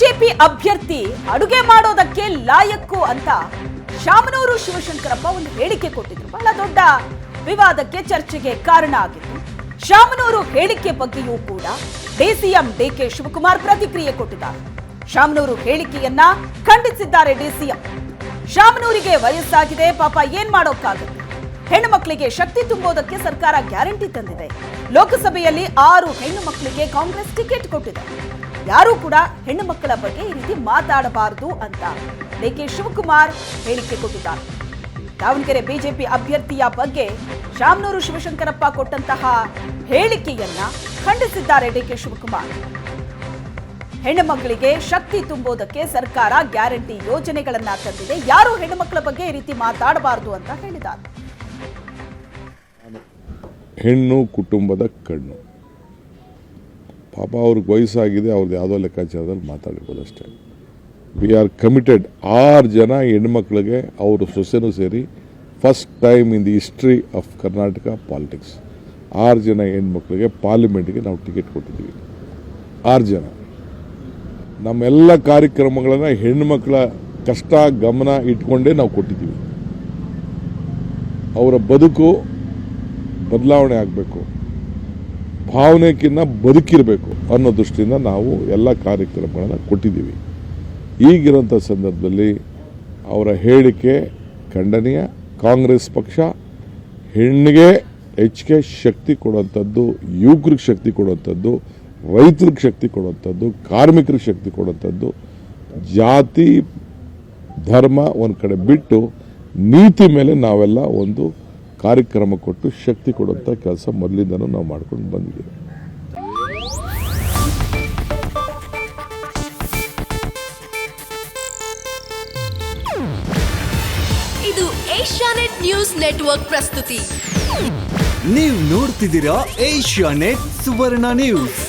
BJP ಅಭ್ಯರ್ಥಿ ಅಡುಗೆ ಮಾಡೋದಕ್ಕೆ ಲಾಯಕ್ಕು ಅಂತ ಶಾಮನೂರು ಶಿವಶಂಕರಪ್ಪ ಒಂದು ಹೇಳಿಕೆ ಕೊಟ್ಟಿದ್ರು. ಬಹಳ ದೊಡ್ಡ ವಿವಾದಕ್ಕೆ ಚರ್ಚೆಗೆ ಕಾರಣ ಆಗಿತ್ತು. ಶಾಮನೂರು ಹೇಳಿಕೆ ಬಗ್ಗೆಯೂ ಕೂಡ ಡಿಸಿಎಂ ಡಿಕೆ ಶಿವಕುಮಾರ್ ಪ್ರತಿಕ್ರಿಯೆ ಕೊಟ್ಟಿದ್ದಾರೆ. ಶಾಮನೂರು ಹೇಳಿಕೆಯನ್ನ ಖಂಡಿಸಿದ್ದಾರೆ ಡಿಸಿಎಂ ಶಾಮನೂರಿಗೆ ವಯಸ್ಸಾಗಿದೆ, ಪಾಪ ಏನ್ ಮಾಡೋಕ್ಕಾಗುತ್ತೆ? ಹೆಣ್ಣು ಮಕ್ಕಳಿಗೆ ಶಕ್ತಿ ತುಂಬೋದಕ್ಕೆ ಸರ್ಕಾರ ಗ್ಯಾರಂಟಿ ತಂದಿದೆ. ಲೋಕಸಭೆಯಲ್ಲಿ ಆರು ಹೆಣ್ಣು ಮಕ್ಕಳಿಗೆ ಕಾಂಗ್ರೆಸ್ ಟಿಕೆಟ್ ಕೊಟ್ಟಿದೆ. ಯಾರೂ ಕೂಡ ಹೆಣ್ಣು ಮಕ್ಕಳ ಬಗ್ಗೆ ಈ ರೀತಿ ಮಾತಾಡಬಾರದು ಅಂತ ಡಿಕೆ ಶಿವಕುಮಾರ್ ಹೇಳಿಕೆ ಕೊಟ್ಟಿದ್ದಾರೆ. ದಾವಣಗೆರೆ ಬಿಜೆಪಿ ಅಭ್ಯರ್ಥಿಯ ಬಗ್ಗೆ ಶಾಮನೂರು ಶಿವಶಂಕರಪ್ಪ ಕೊಟ್ಟಂತಹ ಹೇಳಿಕೆಯನ್ನ ಖಂಡಿಸಿದ್ದಾರೆ ಡಿಕೆ ಶಿವಕುಮಾರ್. ಹೆಣ್ಣು ಮಕ್ಕಳಿಗೆ ಶಕ್ತಿ ತುಂಬೋದಕ್ಕೆ ಸರ್ಕಾರ ಗ್ಯಾರಂಟಿ ಯೋಜನೆಗಳನ್ನ ತಂದಿದೆ. ಯಾರು ಹೆಣ್ಣು ಮಕ್ಕಳ ಬಗ್ಗೆ ಈ ರೀತಿ ಮಾತಾಡಬಾರದು ಅಂತ ಹೇಳಿದ್ದಾರೆ. ಹೆಣ್ಣು ಕುಟುಂಬದ ಕಣ್ಣು. ಪಾಪ ಅವ್ರಿಗೆ ವಯಸ್ಸಾಗಿದೆ ಅವ್ರದ್ದು ಯಾವುದೋ ಲೆಕ್ಕಾಚಾರದಲ್ಲಿ ಮಾತಾಡಿರ್ಬೋದು ಅಷ್ಟೇ. ವಿ ಆರ್ ಕಮಿಟೆಡ್ ಆರು ಜನ ಹೆಣ್ಮಕ್ಳಿಗೆ ಅವರು ಸೊಸೆನೂ ಸೇರಿ first time in the history of Karnataka politics ಆರು ಜನ ಹೆಣ್ಮಕ್ಳಿಗೆ ಪಾರ್ಲಿಮೆಂಟ್ಗೆ ನಾವು ಟಿಕೆಟ್ ಕೊಟ್ಟಿದ್ದೀವಿ. ಆರು ಜನ. ನಮ್ಮೆಲ್ಲ ಕಾರ್ಯಕ್ರಮಗಳನ್ನು ಹೆಣ್ಮಕ್ಳ ಕಷ್ಟ, ಗಮನ ಇಟ್ಕೊಂಡೇ ನಾವು ಕೊಟ್ಟಿದ್ದೀವಿ. ಅವರ ಬದುಕು ಬದಲಾವಣೆ ಆಗಬೇಕು. ಭಾವನೆಕ್ಕಿಂತ ಬದುಕಿರಬೇಕು ಅನ್ನೋ ದೃಷ್ಟಿಯಿಂದ ನಾವು ಎಲ್ಲ ಕಾರ್ಯಕ್ರಮಗಳನ್ನು ಕೊಟ್ಟಿದ್ದೀವಿ. ಈಗಿರೋಂಥ ಸಂದರ್ಭದಲ್ಲಿ ಅವರ ಹೇಳಿಕೆ ಖಂಡನೀಯ. ಕಾಂಗ್ರೆಸ್ ಪಕ್ಷ ಹೆಣ್ಣಿಗೆ ಹೆಚ್ಚಿಗೆ ಶಕ್ತಿ ಕೊಡುವಂಥದ್ದು, ಯುವಕರಿಗೆ ಶಕ್ತಿ ಕೊಡುವಂಥದ್ದು, ರೈತರಿಗೆ ಶಕ್ತಿ ಕೊಡುವಂಥದ್ದು, ಕಾರ್ಮಿಕರಿಗೆ ಶಕ್ತಿ ಕೊಡುವಂಥದ್ದು, ಜಾತಿ, ಧರ್ಮ ಒಂದು ಕಡೆ ಬಿಟ್ಟು ನೀತಿ ಮೇಲೆ ನಾವೆಲ್ಲ ಒಂದು ಕಾರ್ಯಕ್ರಮ ಕೊಟ್ಟು ಶಕ್ತಿ ಕೊಡುವಂಥ ಕೆಲಸ ಮೊದಲಿಂದನೂ ನಾವು ಮಾಡ್ಕೊಂಡು ಬಂದಿದ್ದೀವಿ. ಇದು ಏಷ್ಯಾನೆಟ್ ನ್ಯೂಸ್ ನೆಟ್ವರ್ಕ್ ಪ್ರಸ್ತುತಿ. ನೀವು ನೋಡ್ತಿದ್ದೀರಾ ಏಷ್ಯಾ ನೆಟ್ ಸುವರ್ಣ ನ್ಯೂಸ್.